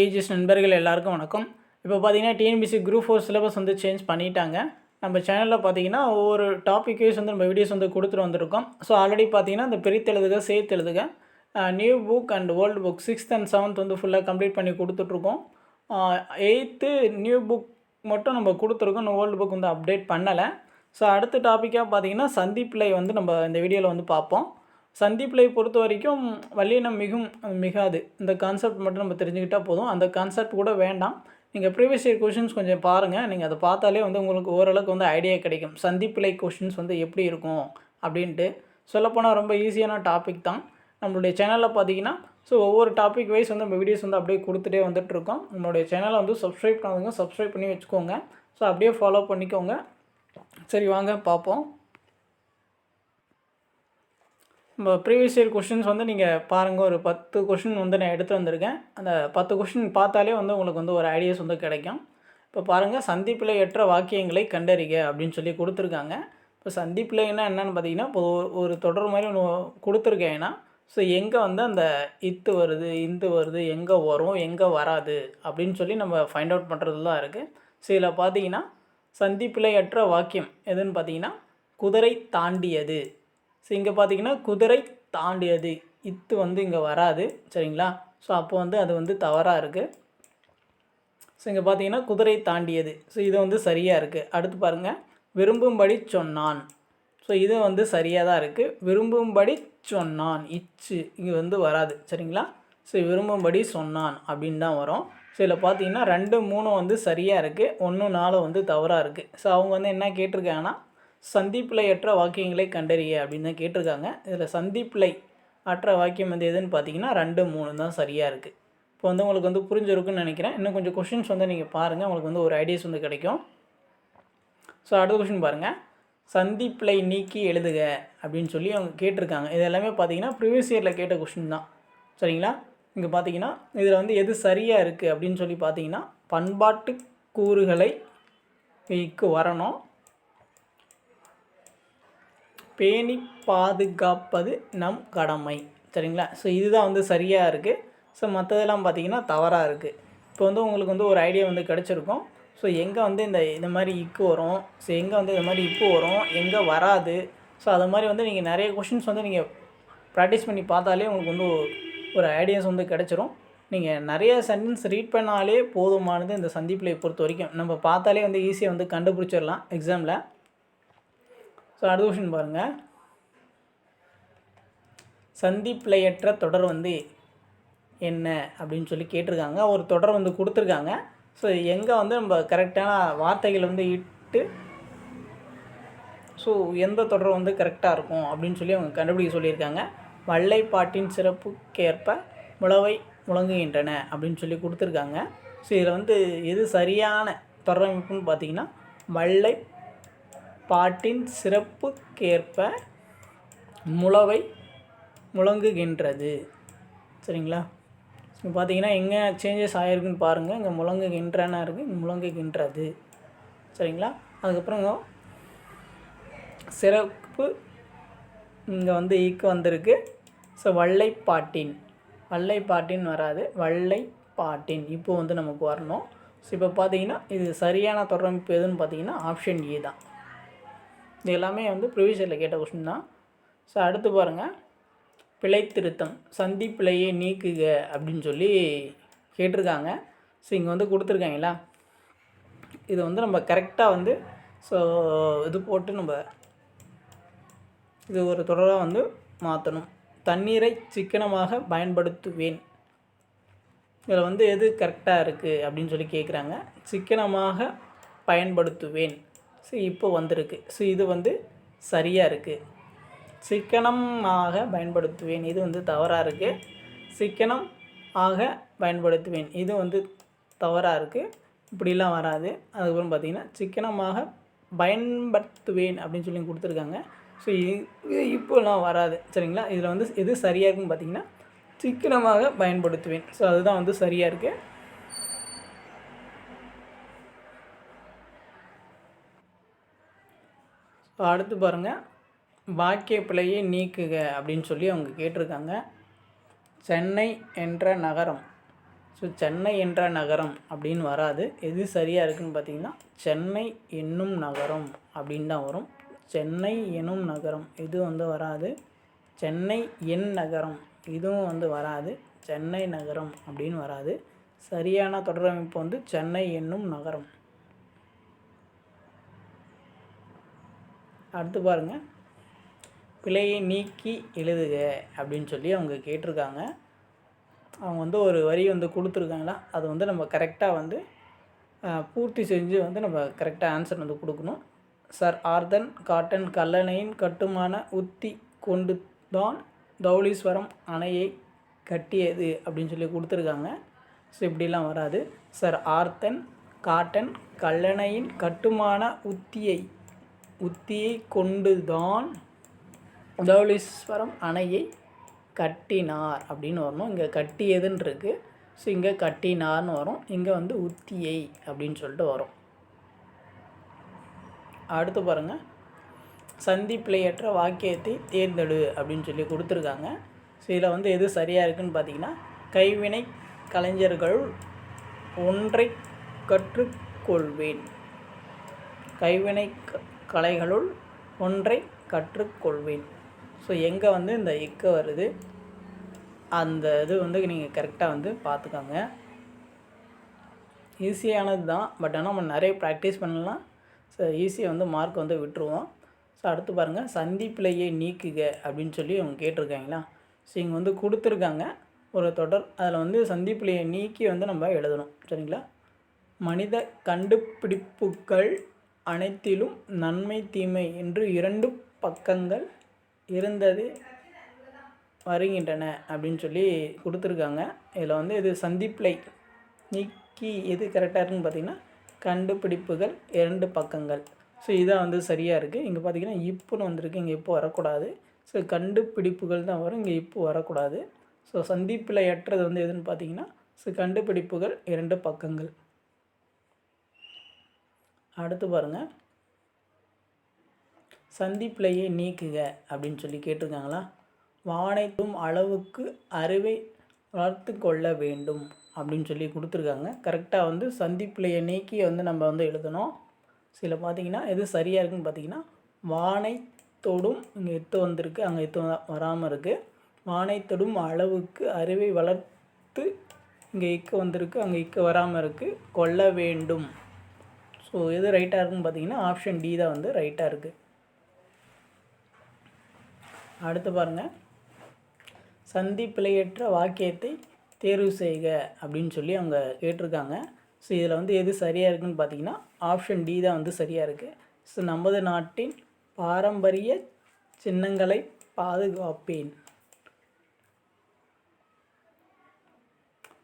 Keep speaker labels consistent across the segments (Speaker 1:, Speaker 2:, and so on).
Speaker 1: AGS நண்பர்கள் எல்லாருக்கும் வணக்கம். இப்போ பார்த்தீங்கன்னா டிஎன்பிசி குரூப் ஃபோர் சிலபஸ் வந்து சேஞ்ச் பண்ணிட்டாங்க. நம்ம சேனலில் பார்த்தீங்கன்னா ஒவ்வொரு டாபிக் வைஸ் வந்து நம்ம வீடியோஸ் வந்து கொடுத்துட்டு வந்திருக்கோம். ஸோ ஆல்ரெடி பார்த்தீங்கன்னா இந்த பிரித்தெழுதுக சேர்த்தெழுதுக new book and old book sixth and seventh வந்து ஃபுல்லாக கம்ப்ளீட் பண்ணி கொடுத்துட்ருக்கோம். எயித்து நியூ புக் மட்டும் நம்ம கொடுத்துருக்கோம். இன்னும் ஓல்டு புக் வந்து அப்டேட் பண்ணலை. ஸோ அடுத்த டாப்பிக்காக பார்த்தீங்கன்னா சந்திப்பிலை வந்து நம்ம இந்த வீடியோவில் வந்து பார்ப்போம். சந்தீப்லை பொறுத்த வரைக்கும் வல்லினம் மிகும் மிகாது. இந்த கான்செப்ட் மட்டும் நம்ம தெரிஞ்சுக்கிட்டால் போதும். அந்த கான்செப்ட் கூட வேண்டாம். நீங்கள் ப்ரீவியஸ் இயர் கொஷின்ஸ் கொஞ்சம் பாருங்கள் நீங்கள் அதை பார்த்தாலே வந்து உங்களுக்கு ஓரளவுக்கு வந்து ஐடியா கிடைக்கும். சந்திப்பிலை கொஷின்ஸ் வந்து எப்படி இருக்கும் அப்படின்ட்டு. சொல்லப்போனால் ரொம்ப ஈஸியான டாபிக் தான். நம்மளுடைய சேனலில் பார்த்தீங்கன்னா ஸோ ஒவ்வொரு டாபிக் வைஸ் வந்து நம்ம வீடியோஸ் வந்து அப்படியே கொடுத்துட்டே வந்துட்டுருக்கோம். நம்மளுடைய சேனலை வந்து சப்ஸ்கிரைப் பண்ணாதவங்க சப்ஸ்கிரைப் பண்ணி வச்சுக்கோங்க. ஸோ அப்படியே ஃபாலோ பண்ணிக்கோங்க. சரி வாங்க பார்ப்போம். நம்ம ப்ரீவியஸ் இயர் கொஷின்ஸ் வந்து நீங்கள் பாருங்கள் ஒரு பத்து கொஷின் வந்து நான் எடுத்து வந்திருக்கேன். அந்த பத்து கொஷின் பார்த்தாலே வந்து உங்களுக்கு வந்து ஒரு ஐடியாஸ் வந்து கிடைக்கும். இப்போ பாருங்கள் சந்திப்பிழையற்ற வாக்கியங்களை கண்டறிக அப்படின்னு சொல்லி கொடுத்துருக்காங்க. இப்போ சந்திப்பிழைன்னா என்னென்னு பார்த்தீங்கன்னா இப்போ ஒரு- தொடர் மாதிரி ஒன்று கொடுத்துருக்கேன். ஏன்னா ஸோ எங்கே வந்து அந்த இத்து வருது இந்து வருது எங்கே வரும் எங்கே வராது அப்படின்னு சொல்லி நம்ம ஃபைண்ட் அவுட் பண்ணுறது தான் இருக்குது ஸோ இதில் பார்த்தீங்கன்னா சந்திப்பிழையற்ற வாக்கியம் எதுன்னு பார்த்தீங்கன்னா குதிரை தாண்டியது. ஸோ இங்கே பார்த்தீங்கன்னா குதிரை தாண்டியது. இத்து வந்து இங்கே வராது. சரிங்களா? ஸோ அப்போ வந்து அது வந்து தவறாக இருக்குது ஸோ இங்கே பார்த்தீங்கன்னா குதிரை தாண்டியது. ஸோ இது வந்து சரியாக இருக்குது அடுத்து பாருங்கள் விரும்பும்படி சொன்னான். ஸோ இது வந்து சரியாக தான் இருக்குது விரும்பும்படி சொன்னான். இச்சு இங்கே வந்து வராது. சரிங்களா? ஸோ விரும்பும்படி சொன்னான் அப்படின்னு தான் வரும். ஸோ இதில் பார்த்தீங்கன்னா ரெண்டு மூணு வந்து சரியாக இருக்குது ஒன்று நாலு வந்து தவறாக இருக்குது ஸோ அவங்க வந்து என்ன கேட்டிருக்காங்கன்னா சந்திப்பிழை அற்ற வாக்கியங்களை கண்டறிய அப்படின்னு தான் கேட்டிருக்காங்க. இதில் சந்திப்பிழை அற்ற வாக்கியம் வந்து எதுன்னு பார்த்தீங்கன்னா ரெண்டு மூணு தான் சரியாக இருக்குது இப்போ வந்து உங்களுக்கு வந்து புரிஞ்சிருக்குன்னு நினைக்கிறேன். இன்னும் கொஞ்சம் கொஷின்ஸ் வந்து நீங்கள் பாருங்கள் உங்களுக்கு வந்து ஒரு ஐடியாஸ் வந்து கிடைக்கும். ஸோ அடுத்த கொஷின் பாருங்கள் சந்திப்பிழை நீக்கி எழுதுக அப்படின்னு சொல்லி அவங்க கேட்டிருக்காங்க. இது எல்லாமே பார்த்தீங்கன்னா ப்ரீவியஸ் இயரில் கேட்ட கொஷின் தான். சரிங்களா? இங்கே பார்த்தீங்கன்னா இதில் வந்து எது சரியாக இருக்குது அப்படின்னு சொல்லி பார்த்தீங்கன்னா பண்பாட்டு கூறுகளை வரணும். பேணி பாதுகாப்பது நம் கடமை. சரிங்களா? ஸோ இதுதான் வந்து சரியாக இருக்குது ஸோ மற்றதெல்லாம் பார்த்தீங்கன்னா தவறாக இருக்குது இப்போ வந்து உங்களுக்கு வந்து ஒரு ஐடியா வந்து கிடச்சிருக்கும். ஸோ எங்கே வந்து இந்த இந்த மாதிரி இக்கு வரும்? ஸோ எங்கே வந்து இந்த மாதிரி இப்பு வரும்? எங்கே வராது? ஸோ அது மாதிரி வந்து நீங்கள் நிறைய கொஷின்ஸ் வந்து நீங்கள் ப்ராக்டிஸ் பண்ணி பார்த்தாலே உங்களுக்கு வந்து ஒரு ஐடியாஸ் வந்து கிடச்சிரும். நீங்கள் நிறைய சென்டென்ஸ் ரீட் பண்ணாலே போதுமானது இந்த சந்திப்பில் பொறுத்த வரைக்கும். நம்ம பார்த்தாலே வந்து ஈஸியாக வந்து கண்டுபிடிச்சிடலாம் எக்ஸாமில் ஸோ அடுத்த கொஷின் பாருங்கள் சந்திப்பிழையற்ற தொடர் வந்து என்ன அப்படின்னு சொல்லி கேட்டிருக்காங்க. ஒரு தொடர் வந்து கொடுத்துருக்காங்க. ஸோ எங்கே வந்து நம்ம கரெக்டான வார்த்தைகள் வந்து இட்டு ஸோ எந்த தொடர் வந்து கரெக்டாக இருக்கும் அப்படின்னு சொல்லி அவங்க கண்டுபிடிக்க சொல்லியிருக்காங்க. வள்ளைப்பாட்டின் சிறப்புக்கேற்ப முளவை முழங்குகின்றன அப்படின்னு சொல்லி கொடுத்துருக்காங்க. ஸோ இதில் வந்து எது சரியான தொடரமைப்புன்னு பார்த்தீங்கன்னா வள்ளை பாட்டின் சிறப்புக்கேற்ப முளவை முழங்குகின்றது. சரிங்களா? இப்போ பார்த்தீங்கன்னா எங்கே சேஞ்சஸ் ஆகிருக்குன்னு பாருங்கள் இங்கே முழங்குகின்றன இருக்குது இங்கே முழங்குகின்றது. சரிங்களா? அதுக்கப்புறம் சிறப்பு இங்கே வந்து ஈக்கு வந்திருக்கு. ஸோ வள்ளைப்பாட்டின். வள்ளைப்பாட்டின் வராது. வள்ளைப்பாட்டின். இப்போ வந்து நமக்கு வரணும். ஸோ இப்போ பார்த்தீங்கன்னா இது சரியான தொடரமைப்பு எதுன்னு பார்த்தீங்கன்னா ஆப்ஷன் ஏ தான். இது எல்லாமே வந்து ப்ரீவியஸ் கேட்ட கொஸ்டின் தான். ஸோ அடுத்து பாருங்கள் பிழை திருத்தம் சந்தி பிழையை நீக்குக அப்படின்னு சொல்லி கேட்டிருக்காங்க. ஸோ இங்கே வந்து கொடுத்துருக்காங்களா? இது வந்து நம்ம கரெக்டாக வந்து ஸோ இது போட்டு நம்ம இது ஒரு தொடராக வந்து மாற்றணும் தண்ணீரை சிக்கனமாக பயன்படுத்துவேன். இதில் வந்து எது கரெக்டாக இருக்குது அப்படின்னு சொல்லி கேட்குறாங்க சிக்கனமாக பயன்படுத்துவேன். ஸோ இப்போ வந்திருக்கு. ஸோ இது வந்து சரியாக இருக்குது சிக்கனமாக பயன்படுத்துவேன். இது வந்து தவறாக இருக்குது சிக்கனம் ஆக பயன்படுத்துவேன். இது வந்து தவறாக இருக்குது இப்படிலாம் வராது. அதுக்கப்புறம் பார்த்தீங்கன்னா சிக்கனமாக பயன்படுத்துவேன் அப்படின்னு சொல்லி கொடுத்துருக்காங்க. ஸோ இது இப்போலாம் வராது. சரிங்களா? இதில் வந்து எது சரியாக இருக்குன்னு பார்த்தீங்கன்னா சிக்கனமாக பயன்படுத்துவேன். ஸோ அதுதான் வந்து சரியாக இருக்குது இப்போ அடுத்து பாருங்கள் வாக்கிய பிழையை நீக்குக அப்படின்னு சொல்லி அவங்க கேட்டிருக்காங்க. சென்னை என்ற நகரம். ஸோ சென்னை என்ற நகரம் அப்படின்னு வராது. எது சரியாக இருக்குன்னு பார்த்தீங்கன்னா சென்னை என்னும் நகரம் அப்படின்னு தான் வரும். சென்னை எனும் நகரம் இது வந்து வராது? சென்னை என் நகரம் இதுவும் வந்து வராது. சென்னை நகரம் அப்படின்னு வராது. சரியான தொடரமைப்பு வந்து சென்னை என்னும் நகரம். அடுத்து பாருங்கள் பிழையை நீக்கி எழுதுக அப்படின்னு சொல்லி அவங்க கேட்டிருக்காங்க. அவங்க வந்து ஒரு வரி வந்து கொடுத்துருக்காங்களா? அது வந்து நம்ம கரெக்டாக வந்து பூர்த்தி செஞ்சு வந்து நம்ம கரெக்டாக ஆன்சர் வந்து கொடுக்கணும். சார் ஆர்தன் காட்டன் கல்லணையின் கட்டுமான உத்தி கொண்டு தான் தௌலீஸ்வரம் அணையை கட்டியது அப்படின்னு சொல்லி கொடுத்துருக்காங்க. ஸோ இப்படிலாம் வராது. சார் ஆர்த்தன் காட்டன் கல்லணையின் கட்டுமான உத்தியை உத்தியை கொண்டு தான் தௌலீஸ்வரம் அணையை கட்டினார் அப்படின்னு வரணும். இங்கே கட்டியதுன்னு இருக்குது ஸோ இங்கே கட்டினார்னு வரும். இங்கே வந்து உத்தியை அப்படின்னு சொல்லிட்டு வரும். அடுத்து பாருங்கள் சந்தி பிழையற்ற வாக்கியத்தை தேர்ந்தெடு அப்படின்னு சொல்லி கொடுத்துருக்காங்க. ஸோ இதில் வந்து எது சரியாக இருக்குன்னு பார்த்தீங்கன்னா கைவினை கலைஞர்கள் ஒன்றை கற்றுக்கொள்வேன் கைவினை க கலைகளுள் ஒன்றை கற்றுக்கொள்வேன். ஸோ எங்கே வந்து இந்த இக்க வருது அந்த இது வந்து நீங்கள் கரெக்டாக வந்து பார்த்துக்கோங்க. ஈஸியானது தான் பட் ஆனால் நம்ம நிறைய ப்ராக்டிஸ் பண்ணலாம். ஸோ ஈஸியாக வந்து மார்க் வந்து விட்டுருவோம். ஸோ அடுத்து பாருங்கள் சந்திப்பிலேயே நீக்குக அப்படின்னு சொல்லி அவங்க கேட்டிருக்காங்களா? ஸோ இங்கே வந்து கொடுத்துருக்காங்க. ஒரு தொடர் அதில் வந்து சந்திப்பிலேயே நீக்கி வந்து நம்ம எழுதணும். சரிங்களா? மனித கண்டுபிடிப்புகள் அனைத்திலும் நன்மை தீமை என்று இரண்டு பக்கங்கள் இருந்தது வருகின்றன அப்படின்னு சொல்லி கொடுத்துருக்காங்க. இதில் வந்து இது சந்திப்பிலை நீக்கி எது கரெக்டாக இருக்குன்னு பார்த்தீங்கன்னா கண்டுபிடிப்புகள் இரண்டு பக்கங்கள். ஸோ இதான் வந்து சரியாக இருக்குது இங்கே பார்த்தீங்கன்னா இப்புன்னு வந்திருக்கு. இங்கே இப்போ வரக்கூடாது. ஸோ கண்டுபிடிப்புகள் தான் வரும். இங்கே இப்போ வரக்கூடாது. ஸோ சந்திப்பிழையற்றது வந்து எதுன்னு பார்த்தீங்கன்னா ஸோ கண்டுபிடிப்புகள் இரண்டு பக்கங்கள். அடுத்து பாருங்கள் சந்திப்பிலையே நீக்குக அப்படின்னு சொல்லி கேட்டிருக்காங்களா? வானைத்தும் அளவுக்கு அறிவை வளர்த்து கொள்ள வேண்டும் அப்படின்னு சொல்லி கொடுத்துருக்காங்க. கரெக்டாக வந்து சந்திப்பிலையை நீக்கி வந்து நம்ம வந்து எழுதணும். சில பார்த்தீங்கன்னா எது சரியாக இருக்குன்னு பார்த்தீங்கன்னா வானை தொடும் இங்கே எத்து வந்திருக்கு அங்கே எத்து வராமல் இருக்குது வானை தொடும் அளவுக்கு அறிவை வளர்த்து இங்கே இக்கு வந்திருக்கு அங்கே இக்கு வராமல் இருக்குது கொள்ள வேண்டும். ஸோ எது ரைட்டாக இருக்குன்னு பார்த்தீங்கன்னா ஆப்ஷன் டி தான் வந்து ரைட்டாக இருக்குது அடுத்து பாருங்கள் சந்தி பிழையற்ற வாக்கியத்தை தேர்வு செய்க அப்படின்னு சொல்லி அவங்க கேட்டிருக்காங்க. ஸோ இதில் வந்து எது சரியாக இருக்குன்னு பார்த்தீங்கன்னா ஆப்ஷன் டி தான் வந்து சரியாக இருக்குது ஸோ நமது நாட்டின் பாரம்பரிய சின்னங்களை பாதுகாப்பேன்.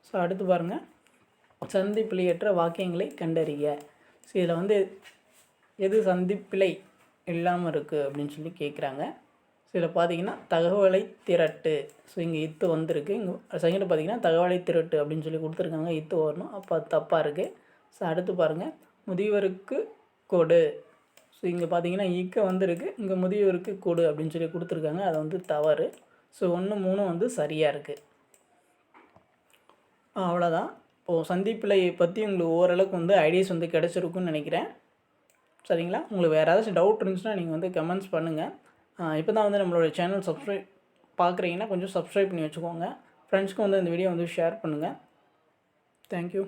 Speaker 1: ஸோ அடுத்து பாருங்கள் சந்தி பிழையற்ற வாக்கியங்களை கண்டறிய ஸோ இதில் வந்து எது சந்திப்பிழை இல்லாமல் இருக்குது அப்படின்னு சொல்லி கேட்குறாங்க ஸோ இதில் பார்த்தீங்கன்னா தகவலை திரட்டு. ஸோ இங்கே இத்து வந்திருக்கு. இங்கே செகண்ட் பார்த்தீங்கன்னா தகவலை திரட்டு அப்படின்னு சொல்லி கொடுத்துருக்காங்க. இத்து வரணும். அப்போ அது தப்பாக இருக்குது ஸோ அடுத்து பாருங்கள் முதியவருக்கு கொடு. ஸோ இங்கே பார்த்தீங்கன்னா இக்க வந்திருக்கு. இங்கே முதியவருக்கு கொடு அப்படின்னு சொல்லி கொடுத்துருக்காங்க. அது வந்து தவறு. ஸோ ஒன்று மூணு வந்து சரியாக இருக்குது அவ்வளோதான். இப்போது சந்திப்பிழையை பற்றி உங்களுக்கு ஓரளவுக்கு வந்து ஐடியாஸ் வந்து கிடச்சிருக்குன்னு நினைக்கிறேன். சரிங்களா? உங்களுக்கு வேறு ஏதாச்சும் டவுட் இருந்துச்சுன்னா நீங்கள் வந்து கமெண்ட்ஸ் பண்ணுங்கள் இப்போ தான் வந்து நம்மளோட சேனல் சப்ஸ்கிரைப் பார்க்குறீங்கன்னா கொஞ்சம் சப்ஸ்கிரைப் பண்ணி வச்சுக்கோங்க. ஃப்ரெண்ட்ஸ்க்கும் வந்து இந்த வீடியோ வந்து ஷேர் பண்ணுங்கள் தேங்க்யூ